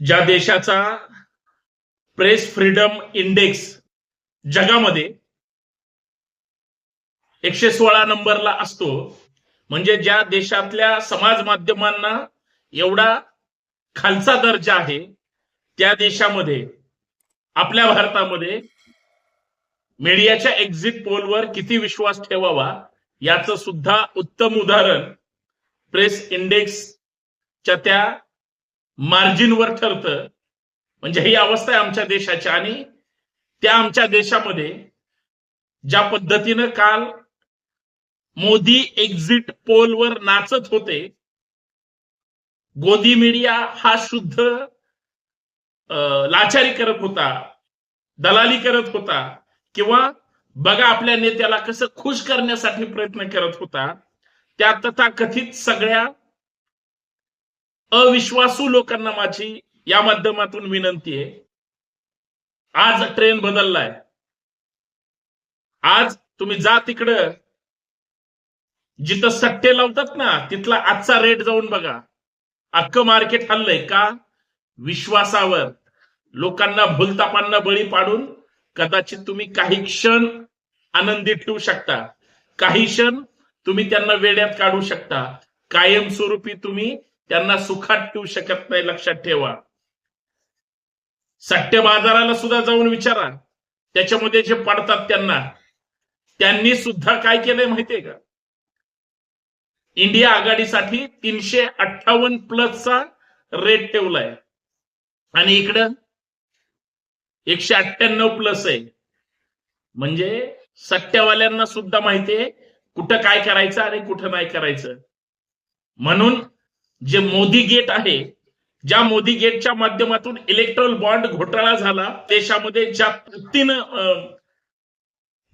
ज्या देशाचा press freedom index जगामध्ये एकशे सोळा नंबरला असतो म्हणजे ज्या देशातल्या समाज माध्यमांना एवढा खालचा दर्जा आहे त्या देशामध्ये आपल्या भारतामध्ये मीडियाच्या एक्झिट पोलवर किती विश्वास ठेवावा याचं सुद्धा उत्तम उदाहरण प्रेस इंडेक्सच्या त्या मार्जिनवर ठरतं. म्हणजे ही अवस्था आहे आमच्या देशाची आणि त्या आमच्या देशामध्ये ज्या पद्धतीनं काल मोदी एक्झिट पोलवर नाचत होते गोदी मीडिया हा शुद्ध लाचारी करत होता दलाली करत होता किंवा बघा आपल्या नेत्याला कसं खुश करण्यासाठी प्रयत्न करत होता त्या तथाकथित सगळ्या अविश्वासू लोकांना माझी या माध्यमातून विनंती आहे. आज ट्रेन बदललाय. आज तुम्ही जा तिकडं. जिथं सट्टे लावतात ना तिथला आजचा रेट जाऊन बघा. अख्खं मार्केट हल्लंय का? विश्वासावर. लोकांना भूलतापांना बळी पाडून कदाचित तुम्ही काही क्षण आनंदी ठेवू शकता. काही क्षण तुम्ही त्यांना वेड्यात काढू शकता. कायमस्वरूपी तुम्ही त्यांना सुखात ठेवू शकत नाही लक्षात ठेवा. सट्टे बाजाराला सुद्धा जाऊन विचारा. त्याच्यामध्ये जे पडतात त्यांना त्यांनी सुद्धा काय केलंय माहितीये का? इंडिया आघाडीसाठी तीनशे अठ्ठावन्न प्लसचा रेट ठेवलाय. आणि इकडं एकशे अठ्ठ्याण्णव प्लस आहे. म्हणजे सट्ट्यावाल्यांना सुद्धा माहितीये कुठं काय करायचं आणि कुठं नाही करायचं. म्हणून जे मोदी गेट आहे ज्या मोदी गेटच्या माध्यमातून इलेक्ट्रॉल बॉन्ड घोटाळा झाला देशामध्ये ज्या तृप्तीनं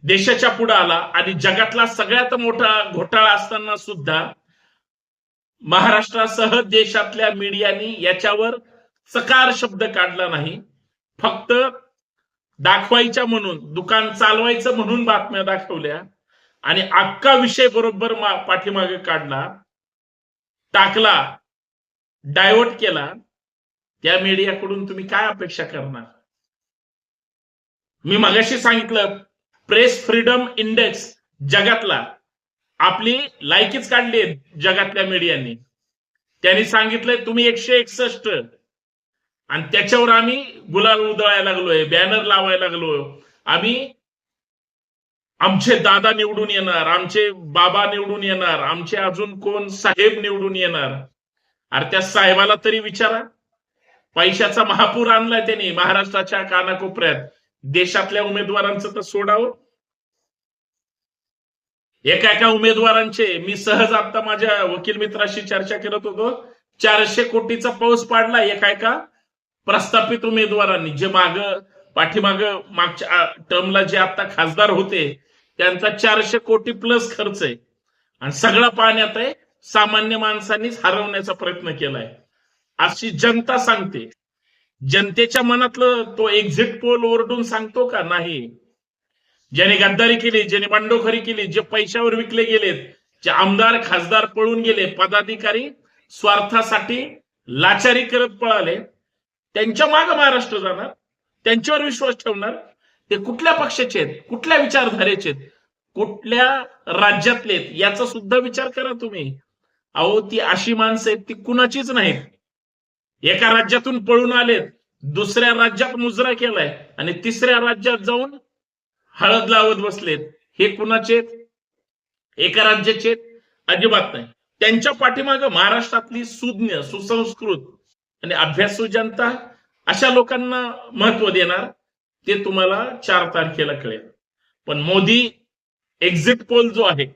देशाच्या पुढे आला आणि जगातला सगळ्यात मोठा घोटाळा असताना सुद्धा महाराष्ट्रासह देशातल्या मीडियानी याच्यावर चकार शब्द काढला नाही. फक्त दाखवायच्या म्हणून दुकान चालवायचं म्हणून बातम्या दाखवल्या आणि अख्खा विषय बरोबर पाठीमागे काढला. टाकला डायव्हर्ट केला त्या मीडियाकडून तुम्ही काय अपेक्षा करणार? मी मगाशी सांगितलं प्रेस फ्रीडम इंडेक्स जगातला आपली लायकीच काढली जगातल्या मीडियानी. त्यांनी सांगितलंय तुम्ही एकशे एकसष्ट. आणि त्याच्यावर आम्ही गुलाल उधळायला लागलोय बॅनर लावायला लागलो आम्ही आमचे दादा निवडून येणार आमचे बाबा निवडून येणार आमचे अजून कोण साहेब निवडून येणार? अरे त्या साहेबाला तरी विचारा. पैशाचा महापूर आणलाय त्यांनी महाराष्ट्राच्या कानाकोपऱ्यात. देशातल्या उमेदवारांचं तर सोडावं. एका एका उमेदवारांचे? मी सहज आता माझ्या वकील मित्राशी चर्चा करत होतो. चारशे कोटीचा पाऊस पाडला एका एका प्रस्थापित उमेदवारांनी. जे माग पाठीमाग मागच्या टर्मला जे आता खासदार होते त्यांचा चारशे कोटी प्लस खर्च आहे. आणि सगळा पाण्यात आहे. सामान्य माणसांनीच हरवण्याचा प्रयत्न केलाय. अशी जनता सांगते. जनतेच्या मनातलं तो एक्झिट पोल ओरडून सांगतो का? नाही. ज्याने गद्दारी केली ज्याने बंडोखरी केली जे पैशावर विकले गेलेत जे आमदार खासदार पळून गेले पदाधिकारी स्वार्थासाठी लाचारी करत पळाले त्यांच्या माग महाराष्ट्र जाणार त्यांच्यावर विश्वास ठेवणार ते कुठल्या पक्षाचे आहेत? कुठल्या विचारधारेचे आहेत? कुठल्या राज्यातले आहेत? याचा सुद्धा विचार करा तुम्ही. अहो ती अशी माणसं आहेत ती कुणाचीच नाहीत. एका राज्यातून पळून आलेत दुसऱ्या राज्यात मुजरा केलाय आणि तिसऱ्या राज्यात जाऊन हळद लावत बसलेत. हे कुणाचे आहेत? एका राज्याचे आहेत? अजिबात नाही. त्यांच्या पाठीमागं महाराष्ट्रातली सुज्ञ सुसंस्कृत आणि अभ्यासू जनता अशा लोकांना महत्त्व देणार. ते तुम्हाला चार तारखेला कळेल. पण मोदी एक्झिट पोल जो आहे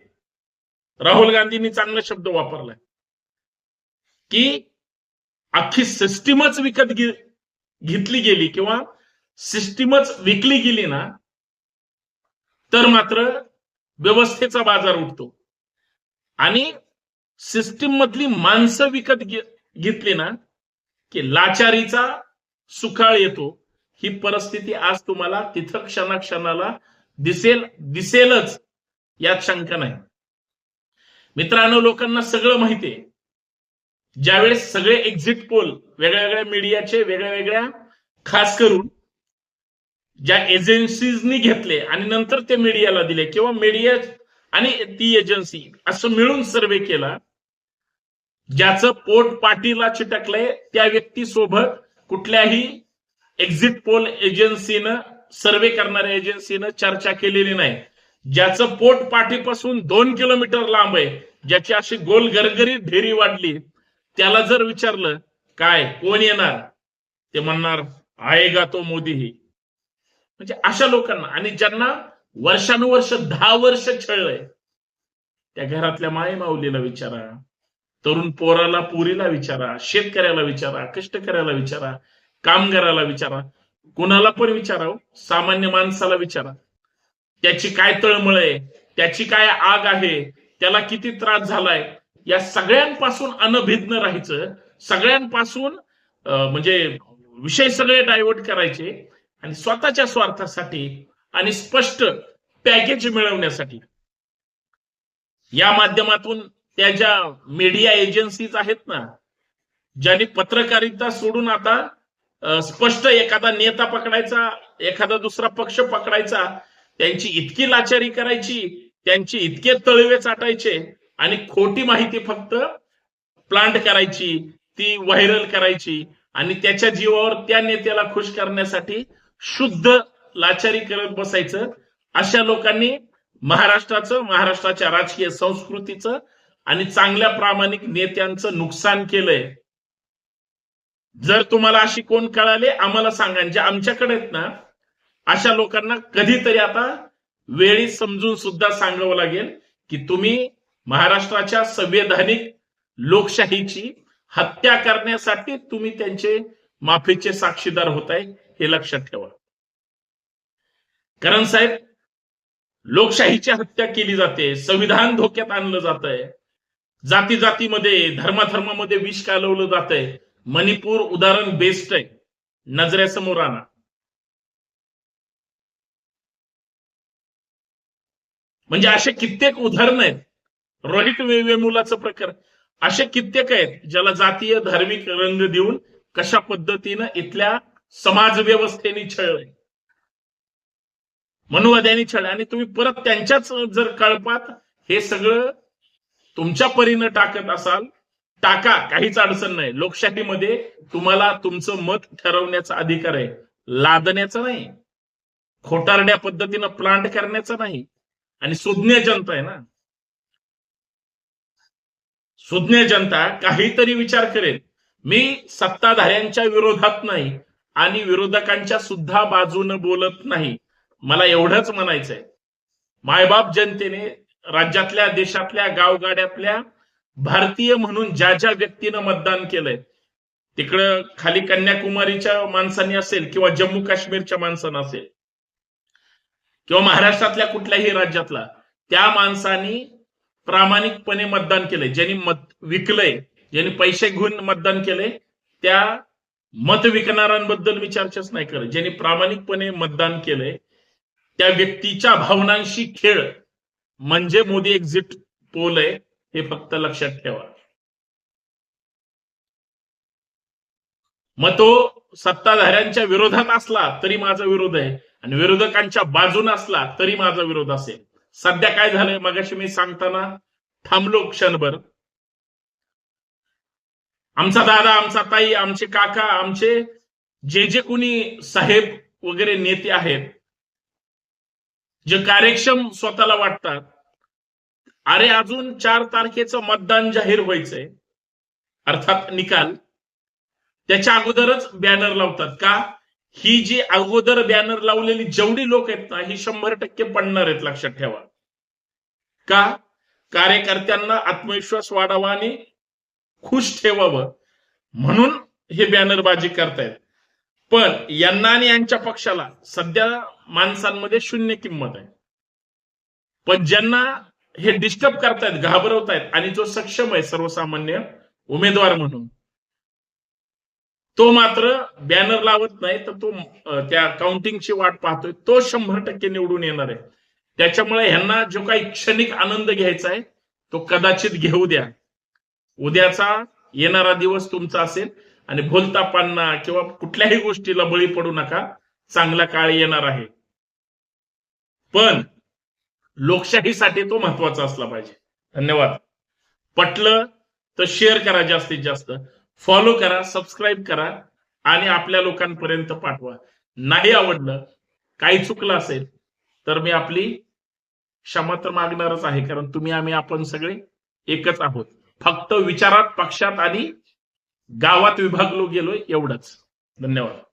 राहुल गांधींनी चांगला शब्द वापरलाय. की अख्खी सिस्टीमच विकत घेतली गेली किंवा सिस्टीमच विकली गेली ना तर मात्र व्यवस्थेचा बाजार उठतो आणि सिस्टीम मधली माणसं विकत घेतली ना की लाचारीचा सुकाळ येतो. ही परिस्थिती आज तुम्हाला तिथं क्षणाक्षणाला दिसेल दिसेलच यात शंका नाही. मित्रांनो लोकांना सगळं माहितीये ज्यावेळेस सगळे एक्झिट पोल वेगळ्या वेगळ्या मीडियाचे वेगळ्या वेगळ्या खास करून ज्या एजन्सीजनी घेतले आणि नंतर ते मीडियाला दिले किंवा मीडिया आणि ती एजन्सी असं मिळून सर्वे केला ज्याचं पोट पाटीला चिटकलंय त्या व्यक्तीसोबत कुठल्याही एक्झिट पोल एजन्सीनं सर्वे करणाऱ्या एजन्सीनं चर्चा केलेली नाही. ज्याचं पोट पाठीपासून दोन किलोमीटर लांब आहे ज्याची अशी गोल गरगरीत ढेरी वाढली त्याला जर विचारलं काय कोण येणार? ते म्हणणार आएगा तो मोदीही? म्हणजे अशा लोकांना आणि ज्यांना वर्षानुवर्ष दहा वर्ष छळलंय त्या घरातल्या माय माऊलीला विचारा तरुण पोराला पुरीला विचारा शेतकऱ्याला विचारा कष्टकऱ्याला विचारा कामगाराला विचारा. कुणाला पण विचारा सामान्य माणसाला विचारा. त्याची काय तळमळ आहे? त्याची काय आग आहे? त्याला किती त्रास झालाय? या सगळ्यांपासून अनभिज्ञ राहायचं. सगळ्यांपासून म्हणजे विषय सगळे डायव्हर्ट करायचे आणि स्वतःच्या स्वार्थासाठी आणि स्पष्ट पॅकेज मिळवण्यासाठी. या माध्यमातून त्या ज्या मीडिया एजन्सीज आहेत ना ज्यांनी पत्रकारिता सोडून आता स्पष्ट एखादा नेता पकडायचा एखादा दुसरा पक्ष पकडायचा त्यांची इतकी लाचारी करायची त्यांची इतके तळवे चाटायचे आणि खोटी माहिती फक्त प्लांट करायची ती व्हायरल करायची आणि त्याच्या जीवावर त्या नेत्याला खुश करण्यासाठी शुद्ध लाचारी करत बसायचं. अशा लोकांनी महाराष्ट्राचं महाराष्ट्राच्या राजकीय संस्कृतीचं आणि चांगल्या प्रामाणिक नेत्यांचं नुकसान केलंय. जर तुम्हाला अशी कोण कळाले आम्हाला सांगा. जे आमच्याकडे आहेत ना अशा लोकांना कधीतरी आता वेळी समजून सुद्धा सांगावं लागेल की तुम्ही महाराष्ट्राच्या संवैधानिक लोकशाहीची हत्या करण्यासाठी तुम्ही त्यांचे माफीचे साक्षीदार होत आहे हे लक्षात ठेवा. कारण साहेब लोकशाहीची हत्या केली जाते संविधान धोक्यात आणलं जात आहे जाती जातीमध्ये धर्माधर्मामध्ये विष कालवलं जात आहे मणिपूर उदाहरण बेस्ट आहे. नजरेसमोर आणा. म्हणजे असे कित्येक उदाहरण आहेत. रोहित वेवेमुलाचं प्रकरण. असे कित्येक आहेत ज्याला जातीय धार्मिक रंग देऊन कशा पद्धतीनं इथल्या समाज व्यवस्थेने छळलंय मनुवाद्यांनी छळ आणि तुम्ही परत त्यांच्याच जर कळपात हे सगळं तुमच्या परीनं टाकत असाल टाका काहीच अडचण नाही. लोकशाहीमध्ये तुम्हाला तुमचं मत ठरवण्याचा अधिकार आहे. लादण्याचा नाही. खोटारड्या पद्धतीनं प्लांट करण्याचा नाही. आणि सुज्ञ जनता आहे ना. सुज्ञ जनता काहीतरी विचार करेल. मी सत्ताधाऱ्यांच्या विरोधात नाही आणि विरोधकांच्या सुद्धा बाजूनं बोलत नाही. मला एवढंच म्हणायचंय. मायबाप जनतेने राज्यातल्या देशातल्या गावगाड्यातल्या भारतीय म्हणून ज्या ज्या व्यक्तीनं मतदान केलंय तिकडं खाली कन्याकुमारीच्या माणसांनी असेल किंवा जम्मू काश्मीरच्या माणसानं असेल किंवा महाराष्ट्रातल्या कुठल्याही राज्यातला त्या माणसांनी प्रामाणिकपणे मतदान केलंय. ज्यांनी मत विकलंय ज्यांनी पैसे घेऊन मतदान केलंय त्या मत विकणाऱ्यांबद्दल मी चर्चाच नाही करत. ज्यांनी प्रामाणिकपणे मतदान केलंय त्या व्यक्तीच्या भावनांशी खेळ म्हणजे मोदी एक्झिट पोल आहे. हे फक्त लक्षात ठेवा. मग तो सत्ताधाऱ्यांच्या विरोधात असला तरी माझा विरोध आहे. आणि विरोधकांच्या बाजून असला तरी माझा विरोध असेल. सध्या काय झालंय मगाशी मी सांगताना? थांबलो क्षणभर. आमचा दादा आमचा ताई आमचे काका आमचे जे जे कोणी साहेब वगैरे नेते आहेत जे कार्यक्षम स्वतःला वाटतात अरे अजून चार तारखेचं मतदान जाहीर व्हायचंय. अर्थात निकाल. त्याच्या अगोदरच बॅनर लावतात का? ही जी अगोदर बॅनर लावलेली जेवढी लोक आहेत ना ही शंभर टक्के पडणार आहेत लक्षात ठेवा. का? कार्यकर्त्यांना आत्मविश्वास वाढावा आणि खुश ठेवावं. म्हणून हे बॅनरबाजी करतायत. पण यांना आणि यांच्या पक्षाला सध्या माणसांमध्ये शून्य किंमत आहे. पण ज्यांना हे डिस्टर्ब करतायत घाबरवतायत आणि जो सक्षम आहे सर्वसामान्य उमेदवार म्हणून तो मात्र बॅनर लावत नाही तर तो त्या काउंटिंगची वाट पाहतोय. तो शंभर टक्के निवडून येणार आहे. त्याच्यामुळे ह्यांना जो काही क्षणिक आनंद घ्यायचा आहे तो कदाचित घेऊ द्या. उद्याचा येणारा दिवस तुमचा असेल आणि भोलता पान्ना किंवा कुठल्याही गोष्टीला बळी पडू नका. चांगला काळ येणार आहे. पण लोकशाहीसाठी तो महत्त्वाचा असला पाहिजे. धन्यवाद. पटलं तर शेअर करा जास्तीत जास्त. फॉलो करा सबस्क्राईब करा आणि आपल्या लोकांपर्यंत पाठवा. नाही आवडलं काही चुकलं असेल तर मी आपली क्षमा तर मागणारच आहे कारण तुम्ही आम्ही आपण सगळे एकच आहोत. फक्त विचारात पक्षात आणि गावात विभागलो गेलोय एवढंच. धन्यवाद.